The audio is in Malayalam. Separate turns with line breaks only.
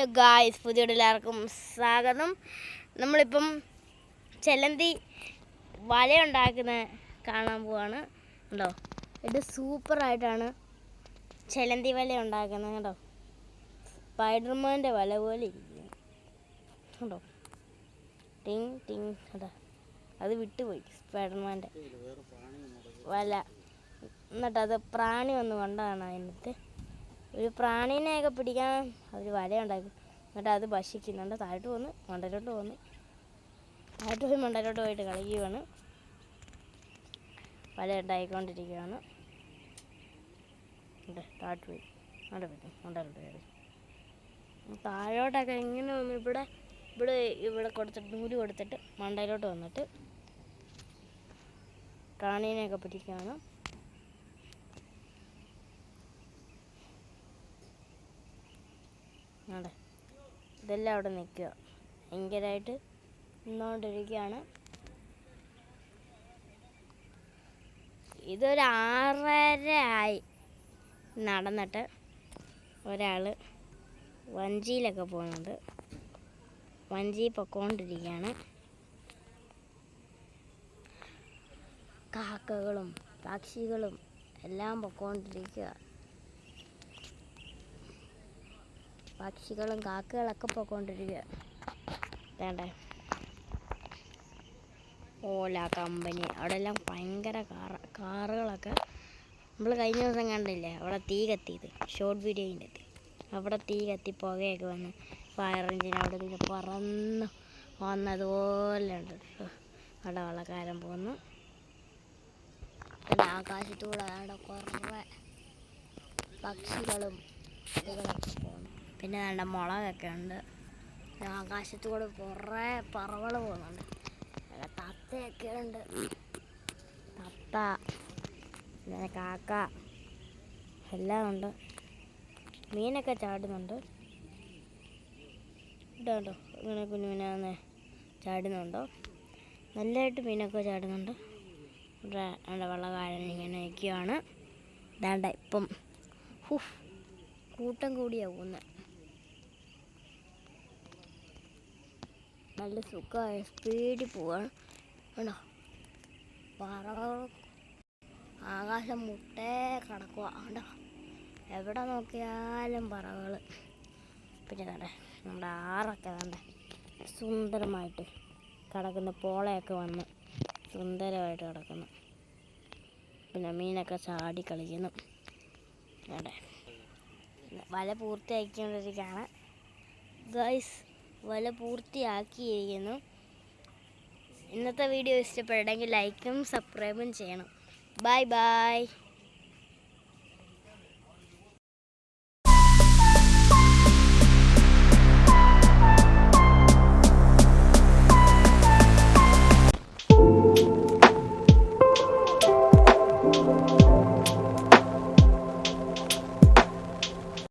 ഹലോ ഗായ്സ് പുതിയ എല്ലാവർക്കും സ്വാഗതം. നമ്മളിപ്പം ചെലന്തി വല ഉണ്ടാക്കുന്ന കാണാൻ പോവാണ്. ഉണ്ടോ ഇത് സൂപ്പറായിട്ടാണ് ചെലന്തി വല ഉണ്ടാക്കുന്നത് കേട്ടോ സ്പൈഡർമാന്റെ വല പോലെ ഇരിക്കുന്നു. കേട്ടോ ടിങ് ടിങ് കേട്ടോ അത് വിട്ടുപോയി സ്പൈഡർമാന്റെ വല. എന്നിട്ടത് പ്രാണി വന്ന് കൊണ്ടാണ് അതിനകത്ത്. ഒരു പ്രാണിനെയൊക്കെ പിടിക്കാൻ അവർ വല ഉണ്ടാക്കി. എന്നിട്ട് അത് ഭക്ഷിക്കുന്നുണ്ട് താഴോട്ട് വന്ന് മണ്ടയിലോട്ട് വന്ന് താഴോട്ട് പോയി മണ്ടയിലോട്ട് പോയിട്ട് കളിക്കുകയാണ് വല ഉണ്ടായിക്കൊണ്ടിരിക്കുകയാണ് ഉണ്ട് താഴോട്ട് പോയി. അവിടെ പോയി മണ്ടയിലോട്ട് കയറി. താഴോട്ടൊക്കെ ഇങ്ങനെ വന്ന് ഇവിടെ ഇവിടെ ഇവിടെ കൊടുത്തിട്ട് നൂൽ കൊടുത്തിട്ട് മണ്ടയിലോട്ട് വന്നിട്ട് പ്രാണീനെയൊക്കെ പിടിക്കുകയാണ് അവിടെ ഇതെല്ലാം അവിടെ നിൽക്കുക. ഭയങ്കരമായിട്ട് നിന്നുകൊണ്ടിരിക്കുകയാണ് ഇതൊരു ആറര ആയി നടന്നിട്ട് ഒരാൾ വഞ്ചിയിലൊക്കെ പോകുന്നുണ്ട്. വഞ്ചി പൊക്കോണ്ടിരിക്കുകയാണ്. കാക്കകളും പക്ഷികളും എല്ലാം പൊക്കോണ്ടിരിക്കുക. പക്ഷികളും കാക്കകളൊക്കെ പോയിക്കൊണ്ടിരിക്കുക. വേണ്ടേ ഓല കമ്പനി അവിടെ എല്ലാം ഭയങ്കര കാറ കാറുകളൊക്കെ നമ്മൾ കഴിഞ്ഞ ദിവസം കണ്ടില്ലേ അവിടെ തീ കത്തിയത് ഷോർട്ട് വീഡിയോയിന്റെ എത്തി അവിടെ തീ കത്തി പുകയൊക്കെ വന്ന് ഫയർ എഞ്ചിൻ അവിടെ നിന്ന് പറന്ന് വന്നതുപോലെ ഉണ്ട്. അവിടെ വെള്ളക്കാരൻ പോന്നു. പിന്നെ ആകാശത്തൂടെ അവിടെ കുറേ പക്ഷികളും പോകുന്നു പിന്നെ നല്ല മുളകൊക്കെ ഉണ്ട്. ആകാശത്തൂടെ കുറേ പറവകൾ പോകുന്നുണ്ട്. നല്ല തത്തയൊക്കെ ഉണ്ട്. തത്ത പിന്നെ കാക്ക എല്ലാം ഉണ്ട്. മീനൊക്കെ ചാടുന്നുണ്ട്. ഇതാണ്ടോ ഇങ്ങനെ കുഞ്ഞു മീനാന്ന് ചാടുന്നുണ്ടോ? നല്ലതായിട്ട് മീനൊക്കെ ചാടുന്നുണ്ട്. ഇവിടെ നമ്മുടെ വെള്ളക്കാരൻ ഇങ്ങനെ നിൽക്കുകയാണ് ഇതാണ്ട ഇപ്പം. ഹുഫ് കൂട്ടം കൂടിയാണ് പോകുന്നത്. നല്ല സുഖമായ സ്പീഡിൽ പോവാണ്. കണ്ടോ? പറ ആകാശം മുട്ടേ കിടക്കുക കണ്ടോ? എവിടെ നോക്കിയാലും പറവകൾ പിന്നെ കണ്ടേ? നമ്മുടെ ആറൊക്കെ കണ്ടേ? സുന്ദരമായിട്ട് കിടക്കുന്ന. പോളയൊക്കെ വന്ന് സുന്ദരമായിട്ട് കിടക്കുന്നു. പിന്നെ മീനൊക്കെ ചാടി കളിക്കുന്നു. കണ്ടേ? വല പൂർത്തിയാക്കിക്കൊണ്ടിരിക്കുകയാണ്. ഗൈസ് വല പൂർത്തിയാക്കിയിരിക്കുന്നു. ഇന്നത്തെ വീഡിയോ ഇഷ്ടപ്പെട്ടെങ്കിൽ ലൈക്കും സബ്സ്ക്രൈബും ചെയ്യണം. Bye bye